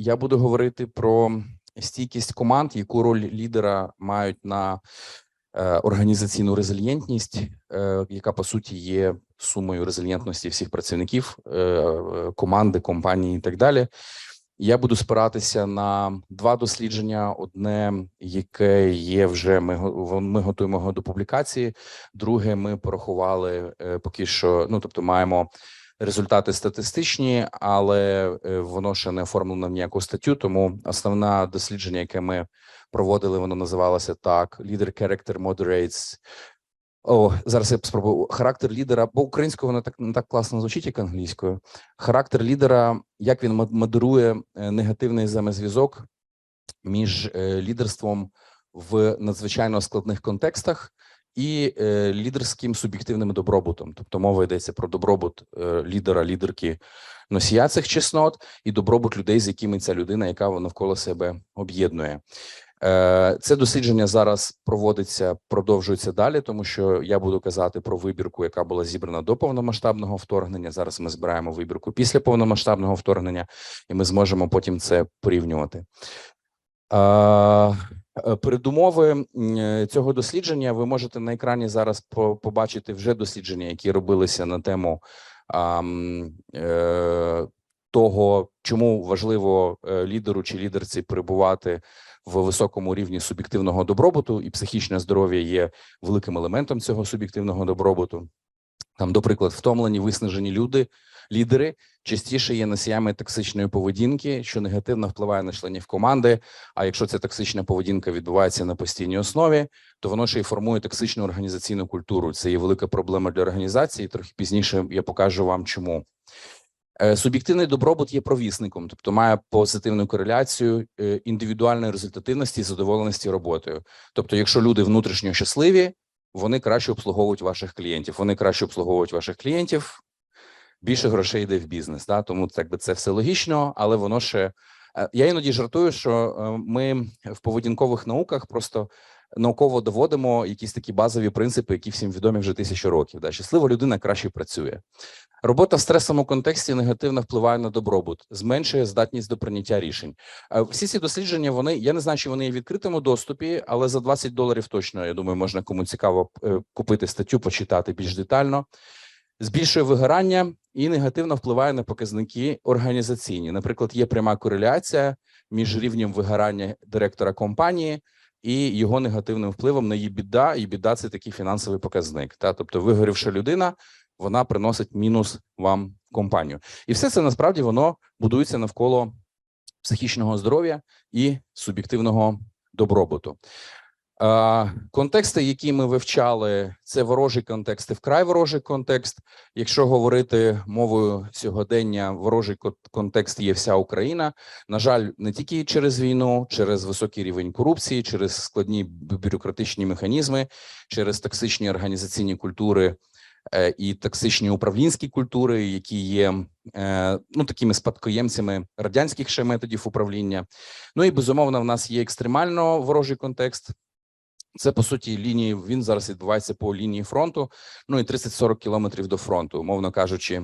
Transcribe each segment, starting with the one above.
я буду говорити про стійкість команд, яку роль лідера мають на е, організаційну резильєнтність, е, яка по суті є сумою резильєнтності всіх працівників е, команди, компанії і так далі. Я буду спиратися на два дослідження: одне, яке є вже ми ми готуємо його до публікації. Друге, ми порахували поки що. Ну тобто, маємо результати статистичні, але е, воно ще не оформлено в ніяку статтю. Тому основне дослідження, яке ми проводили, воно називалося так: Leader Character Moderates. О, зараз я спробую характер лідера, бо українською воно так не так класно звучить, як англійською. Характер лідера, як він мод- модерує е, негативний взаємозв'язок між е, лідерством в надзвичайно складних контекстах і е, лідерським суб'єктивним добробутом. Тобто мова йдеться про добробут е, лідера, лідерки носія цих чеснот і добробут людей, з якими ця людина, яка навколо себе об'єднує. Е, Це дослідження зараз проводиться, продовжується далі, тому що я буду казати про вибірку, яка була зібрана до повномасштабного вторгнення. Зараз ми збираємо вибірку після повномасштабного вторгнення, і ми зможемо потім це порівнювати. Е, Передумови е, цього дослідження ви можете на екрані зараз побачити вже дослідження, які робилися на тему е, того, чому важливо лідеру чи лідерці перебувати в високому рівні суб'єктивного добробуту, і психічне здоров'я є великим елементом цього суб'єктивного добробуту. Там, до приклад, втомлені, виснажені люди, лідери частіше є носіями токсичної поведінки, що негативно впливає на членів команди. А якщо ця токсична поведінка відбувається на постійній основі, то воно ще й формує токсичну організаційну культуру. Це є велика проблема для організації. Трохи пізніше я покажу вам, чому. Е, Суб'єктивний добробут є провісником, тобто має позитивну кореляцію е, індивідуальної результативності і задоволеності роботою. Тобто, якщо люди внутрішньо щасливі, вони краще обслуговують ваших клієнтів. Вони краще обслуговують ваших клієнтів, більше грошей йде в бізнес. Да? Тому так би це все логічно, але воно ще Е, я іноді жартую, що е, ми в поведінкових науках просто науково доводимо якісь такі базові принципи, які всім відомі вже тисячу років. Да? Щаслива людина краще працює. Робота в стресовому контексті негативно впливає на добробут, зменшує здатність до прийняття рішень. Е, Всі ці дослідження, вони я не знаю, чи вони є в відкритому доступі, але за 20 доларів точно я думаю, можна кому цікаво купити статтю, почитати більш детально. Збільшує вигорання і негативно впливає на показники організаційні. Наприклад, є пряма кореляція між рівнем вигорання директора компанії і його негативним впливом на її біда. І біда це такий фінансовий показник. Та тобто, вигорівша людина, вона приносить мінус вам в компанію, і все це насправді воно будується навколо психічного здоров'я і суб'єктивного добробуту. Контексти, які ми вивчали, це ворожий контекст вкрай ворожий контекст. Якщо говорити мовою сьогодення, ворожий контекст є вся Україна. На жаль, не тільки через війну, через високий рівень корупції, через складні бюрократичні механізми, через токсичні організаційні культури е, і токсичні управлінські культури, які є е, ну такими спадкоємцями радянських ще методів управління. Ну і безумовно, в нас є екстремально ворожий контекст. Це по суті лінії. Він зараз відбувається по лінії фронту. Ну і 30-40 кілометрів до фронту, умовно кажучи.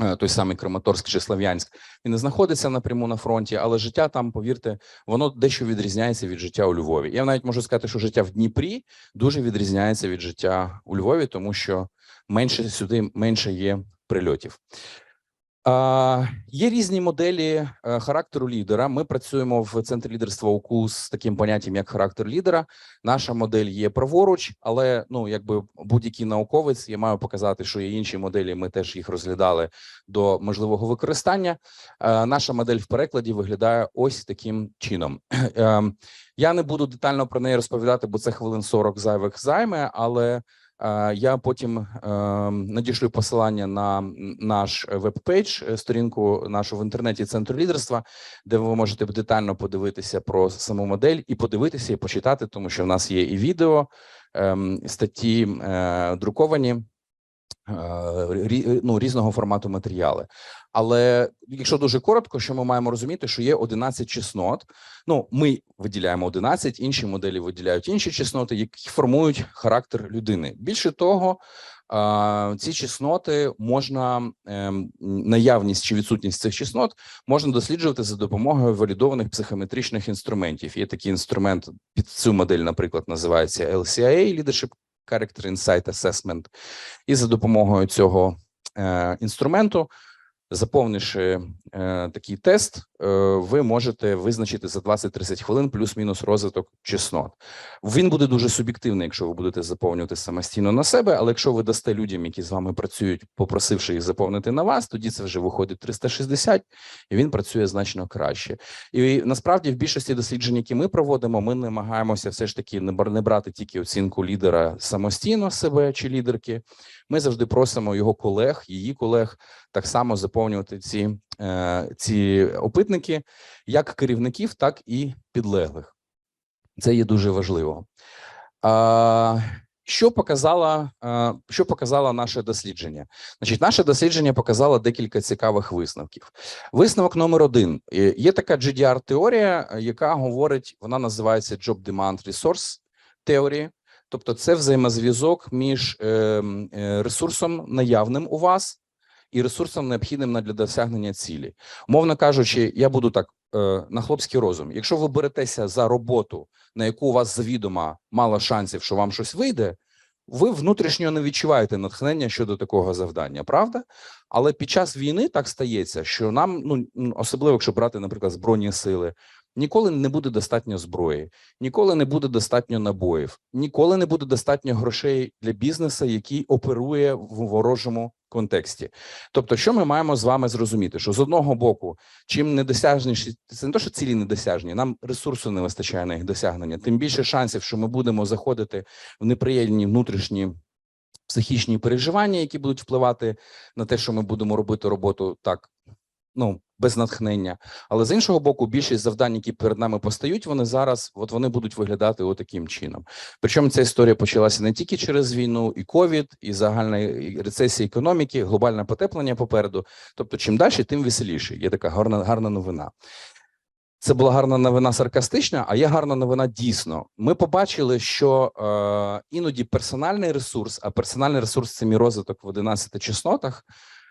е, Той самий Краматорськ чи Слов'янськ він не знаходиться напряму на фронті, але життя там, повірте, воно дещо відрізняється від життя у Львові. Я навіть можу сказати, що життя в Дніпрі дуже відрізняється від життя у Львові, тому що менше сюди менше є прильотів. Є різні моделі е, характеру лідера. Ми працюємо в центрі лідерства УКУ з таким поняттям, як характер лідера. Наша модель є праворуч, але ну якби будь-який науковець, я маю показати, що є інші моделі. Ми теж їх розглядали до можливого використання. Е, наша модель в перекладі виглядає ось таким чином. Ем, Я не буду детально про неї розповідати, бо це хвилин 40 зайвих займе, але я потім е, надішлю посилання на наш веб-пейдж, е, сторінку нашу в інтернеті центру лідерства, де ви можете детально подивитися про саму модель і подивитися і почитати, тому що в нас є і відео, ем, статті е, друковані. Е, ну, різного формату матеріали. Але якщо дуже коротко, що ми маємо розуміти, що є 11 чеснот. Ну, ми виділяємо 11, інші моделі виділяють інші чесноти, які формують характер людини. Більше того, ці чесноти можна наявність чи відсутність цих чеснот можна досліджувати за допомогою валідованих психометричних інструментів. Є такий інструмент під цю модель, наприклад, називається LCIA – Leadership Character Insight Assessment. І за допомогою цього е, інструменту, заповнивши е, такий тест, е, ви можете визначити за 20-30 хвилин плюс-мінус розвиток чеснот. Він буде дуже суб'єктивний, якщо ви будете заповнювати самостійно на себе. Але якщо ви дасте людям, які з вами працюють, попросивши їх заповнити на вас, тоді це вже виходить 360, і він працює значно краще. І насправді в більшості досліджень, які ми проводимо, ми намагаємося все ж таки не бр- брати тільки оцінку лідера самостійно себе чи лідерки. Ми завжди просимо його колег, її колег так само заповнювати ці, е, ці опитники, як керівників, так і підлеглих. Це є дуже важливо. Що показала, е, що показало наше дослідження? Значить, наше дослідження показало декілька цікавих висновків. Висновок номер один: Е, є така GDR-теорія, яка говорить, вона називається Job Demand Resource Theory. Тобто, це взаємозв'язок між е, е, ресурсом наявним у вас і ресурсом необхідним для досягнення цілі. Мовно кажучи, я буду так е, на хлопський розум. Якщо ви беретеся за роботу, на яку у вас завідомо мало шансів, що вам щось вийде, ви внутрішньо не відчуваєте натхнення щодо такого завдання, правда? Але під час війни так стається, що нам, ну особливо якщо брати, наприклад, збройні сили, ніколи не буде достатньо зброї, ніколи не буде достатньо набоїв, ніколи не буде достатньо грошей для бізнесу, який оперує в ворожому контексті. Тобто, що ми маємо з вами зрозуміти? Що з одного боку, чим недосяжніші, це не то, що цілі недосяжні, нам ресурсу не вистачає на їх досягнення, тим більше шансів, що ми будемо заходити в неприємні внутрішні психічні переживання, які будуть впливати на те, що ми будемо робити роботу так, ну без натхнення. Але з іншого боку, більшість завдань, які перед нами постають, вони зараз от вони будуть виглядати отаким чином. Причому ця історія почалася не тільки через війну, і ковід, і загальна рецесія економіки, глобальне потеплення попереду. Тобто, чим далі, тим веселіше. Є така гарна, гарна новина. Це була гарна новина саркастична, а є гарна новина дійсно. Ми побачили, що е, іноді персональний ресурс, а персональний ресурс це мій розвиток в 11 чеснотах,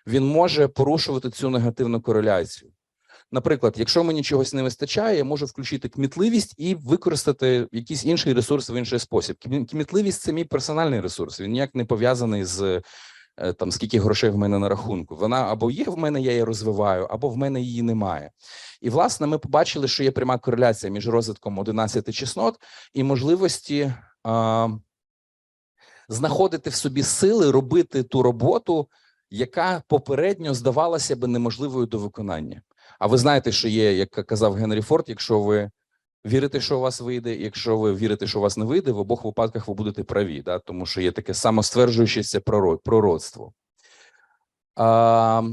він може порушувати цю негативну кореляцію. Наприклад, якщо мені чогось не вистачає, я можу включити кмітливість і використати якийсь інший ресурс в інший спосіб. Кмітливість це мій персональний ресурс. Він ніяк не пов'язаний з е, там скільки грошей в мене на рахунку. Вона або є в мене, я її розвиваю, або в мене її немає. І власне ми побачили, що є пряма кореляція між розвитком 11 чеснот і можливості а, знаходити в собі сили робити ту роботу, яка попередньо здавалася би неможливою до виконання. А ви знаєте, що є, як казав Генрі Форд, якщо ви вірите, що у вас вийде, якщо ви вірите, що у вас не вийде, в обох випадках ви будете праві, да? тому що є таке самостверджуючеся проро- пророцтво. А,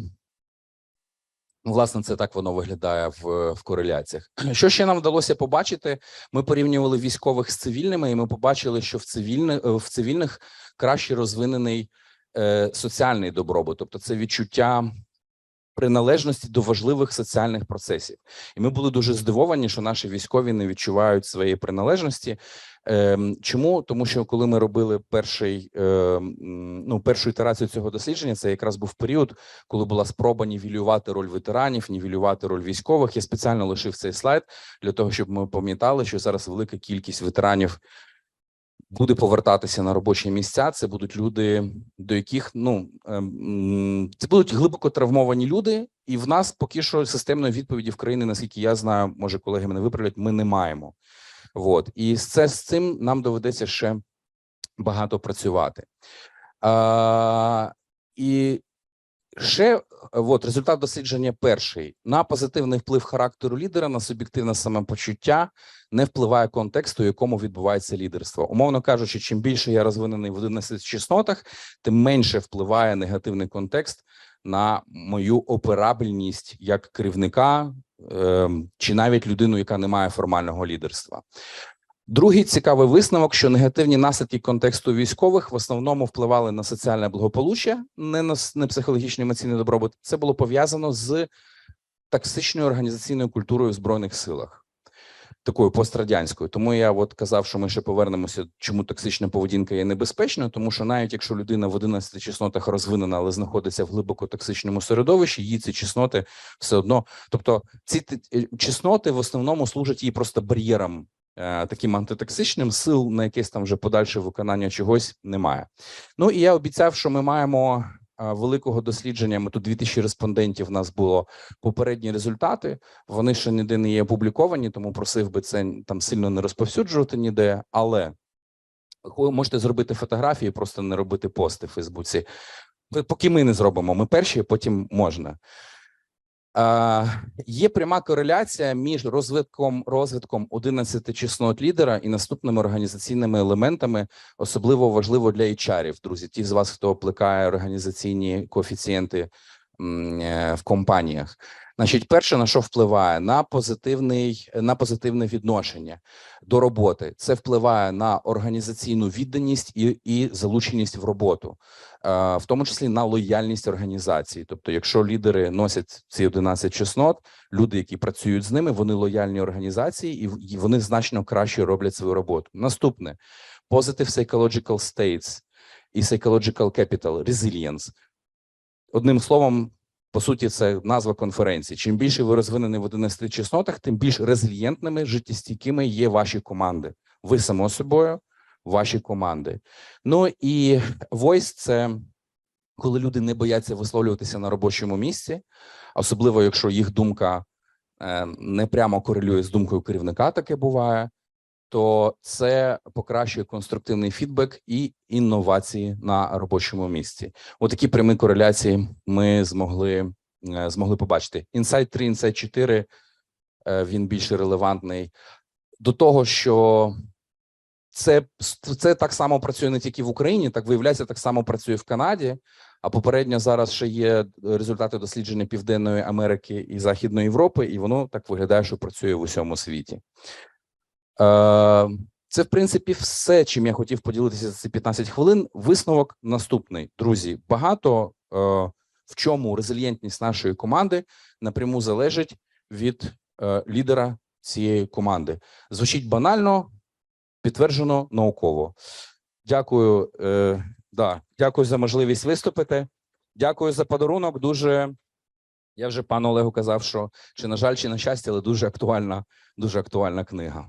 власне, це так воно виглядає в, в кореляціях. Що ще нам вдалося побачити? Ми порівнювали військових з цивільними, і ми побачили, що в цивільних в цивільних краще розвинений соціальний добробут, тобто це відчуття приналежності до важливих соціальних процесів. І ми були дуже здивовані, що наші військові не відчувають своєї приналежності. Ем, Чому? Тому що коли ми робили перший, ем, ну, першу ітерацію цього дослідження, це якраз був період, коли була спроба нівелювати роль ветеранів, нівелювати роль військових. Я спеціально лишив цей слайд для того, щоб ми пам'ятали, що зараз велика кількість ветеранів буде повертатися на робочі місця. Це будуть люди, до яких ну ем, це будуть глибоко травмовані люди, і в нас поки що системної відповіді в країні, наскільки я знаю, може колеги мене виправлять, ми не маємо. От і це з цим нам доведеться ще багато працювати. А, і ще от результат дослідження перший на позитивний вплив характеру лідера на суб'єктивне самопочуття не впливає контекст, у якому відбувається лідерство. Умовно кажучи, чим більше я розвинений в 11 чеснотах, тим менше впливає негативний контекст на мою операбельність як керівника ем, чи навіть людину, яка не має формального лідерства. Другий цікавий висновок, що негативні наслідки контексту військових в основному впливали на соціальне благополуччя, не на не психологічний емоційний добробут. Це було пов'язано з токсичною організаційною культурою в збройних силах, такою пострадянською. Тому я от казав, що ми ще повернемося, чому токсична поведінка є небезпечною, тому що навіть якщо людина в 11 чеснотах розвинена, але знаходиться в глибоко токсичному середовищі, її ці чесноти все одно. Тобто, ці е, чесноти в основному служать їй просто бар'єром. Е, Таким антитоксичним сил на якесь там вже подальше виконання чогось немає. Ну і я обіцяв, що ми маємо е, великого дослідження. Ми тут 2000 респондентів. У нас було попередні результати. Вони ще ніде не є опубліковані, тому просив би це там сильно не розповсюджувати ніде. Але ви можете зробити фотографії, просто не робити пости в Фейсбуці. Поки ми не зробимо, ми перші, потім можна. Є пряма кореляція між розвитком розвитком 11 чеснот лідера і наступними організаційними елементами, особливо важливо для HR-ів, друзі. Ті з вас, хто плекає організаційні коефіцієнти е, в компаніях. Значить, перше на що впливає на позитивний на позитивне відношення до роботи. Це впливає на організаційну відданість і, і залученість в роботу, е, в тому числі на лояльність організації. Тобто, якщо лідери носять ці 11 чеснот, люди, які працюють з ними, вони лояльні організації, і, вони значно краще роблять свою роботу. Наступне positive psychological states і psychological capital, resilience. Одним словом, по суті, це назва конференції. Чим більше ви розвинені в 11 чеснотах, тим більш резильєнтними, життєстійкими є ваші команди. Ви само собою, ваші команди. Ну і voice – це коли люди не бояться висловлюватися на робочому місці, особливо якщо їх думка е, не прямо корелює з думкою керівника, таке буває. То це покращує конструктивний фідбек і інновації на робочому місці. Отакі прямі кореляції ми змогли е, змогли побачити. Інсайт 3, інсайт 4 е, він більш релевантний до того, що це, це так само працює не тільки в Україні, так виявляється, так само працює в Канаді. А попередньо зараз ще є результати дослідження Південної Америки і Західної Європи, і воно так виглядає, що працює в усьому світі. Е, Це, в принципі, все, чим я хотів поділитися за ці 15 хвилин. Висновок наступний, друзі. Багато е, в чому резильєнтність нашої команди напряму залежить від е, лідера цієї команди. Звучить банально, підтверджено науково. Дякую, е, да, дякую за можливість виступити. Дякую за подарунок. Дуже я вже пану Олегу казав, що чи на жаль, чи на щастя, але дуже актуальна, дуже актуальна книга.